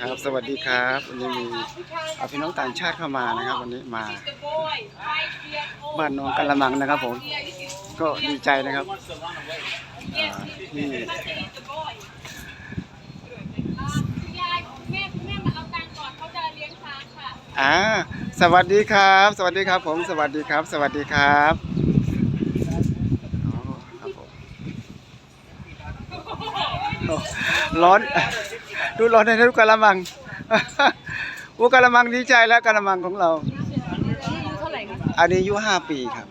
ครับสวัสดีครับวันนี้มีเอาพี่น้องต่างชาติเข้ามานะครับ วันนี้มาบ้านน้องกะละมังนะครับ ผมก็ดีใจนะครับที่อ่าสวัสดีครับ สวัสดีครับผมสวัสดีครับ สวัสดีครับอ๋อครับผมโอ้ ร้อน ดูร้อนในทุกกะละมังอุกะละมังดีใจแล้วกะละมังของเราเท่าไหร่คะอันนี้อายุห้าปีครับ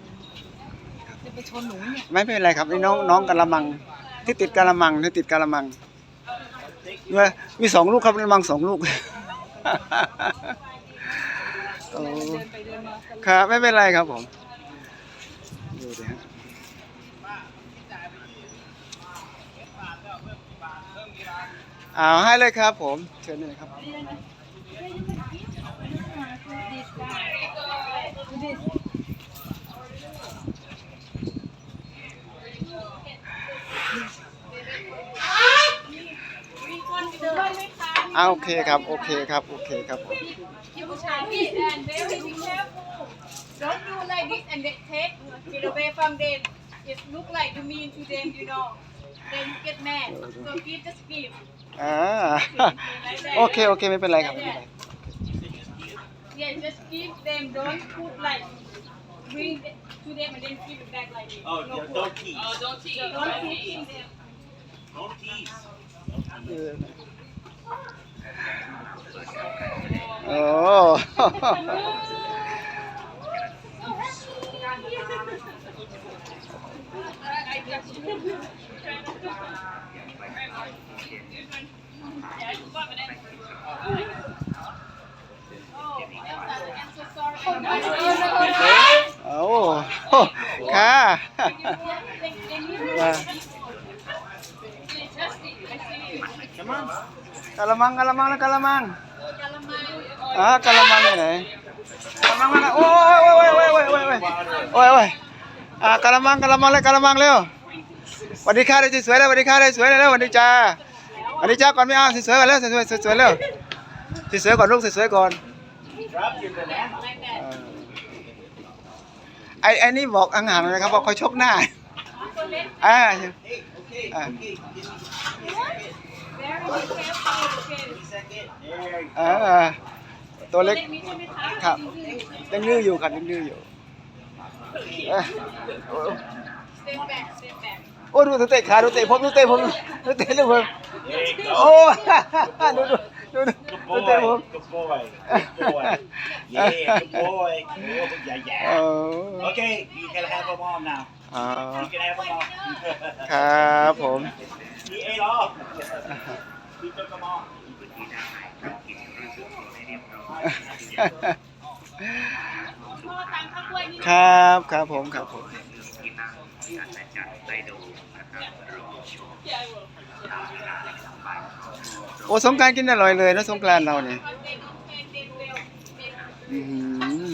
จะไปชนหนูเนี่ยไม่เป็นไรครับนี่น้องน้องกะละมัง ที่ติดกะละมังที่ติดกะละมังเนี่ยมีสองลูกครับกะละมังสองลูกโอ้เดินไปเดินมาครับไม่เป็นไรครับผมดูดิฮะ เอาให้เลยครับผม เชิญเลยครับมีคนเอาโอเคครับ โอเคครับ โอเคครับผมพี่ผู้ชายพี่ and very be careful don't do like this and they take get away from them it look like you mean to them you know then you get mad so give just give อ่า โอเคโอเคไม่เป็นไรครับไม่เป็นไร yeah just give them don't put like bring it to them and then give it back like this Oh, no yeah, don't tease. oh don't tease don't tease them Don't tease. เออโอ้ Come on. กะละมังกะละมังแล้วกะละมังอ่ากะละมังอยู่ไหนกะละมังมาโอ้ยโอ้ยโอ้ยโอ้ยโอ้ยโอ้ยโอ้ยโอ้ยอ่ากะละมังกะละมังเลยกะละมังเร็วสวัสดีค่ะได้สวยๆเลยสวัสดีค่ะได้สวยๆเลยเร็วสวัสดีจ้าสวัสดีจ้าก่อนไม่เอาสวยๆก่อนเร็วสวยๆสวยๆเร็วสวยๆก่อนลูกสวยๆก่อน Drop your banana. เออไอ้ไอ้นี่บอกห่างๆเลยนะครับบอกเขาชกหน้าอ่า Hey, okay, อ่าตัวเล็กครับยังดื้ออยู่ครับยังดื้ออยู่โอ้ดูเตะขาดูเตะผมดูเตะผมดูเตะลูกผมโอ้ดูดูดูดูเตะผมโอเค you can have them all now ครับผม ครับครับผมครับผมโอ้สงการกินอร่อยเลยนะสงกานต์เราเนี่ยอือหือ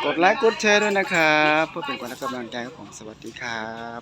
ก ดไลค์กดแชร์ด้วยนะครับ เพื่อเป็นกำลังใจให้ผมสวัสดีครับ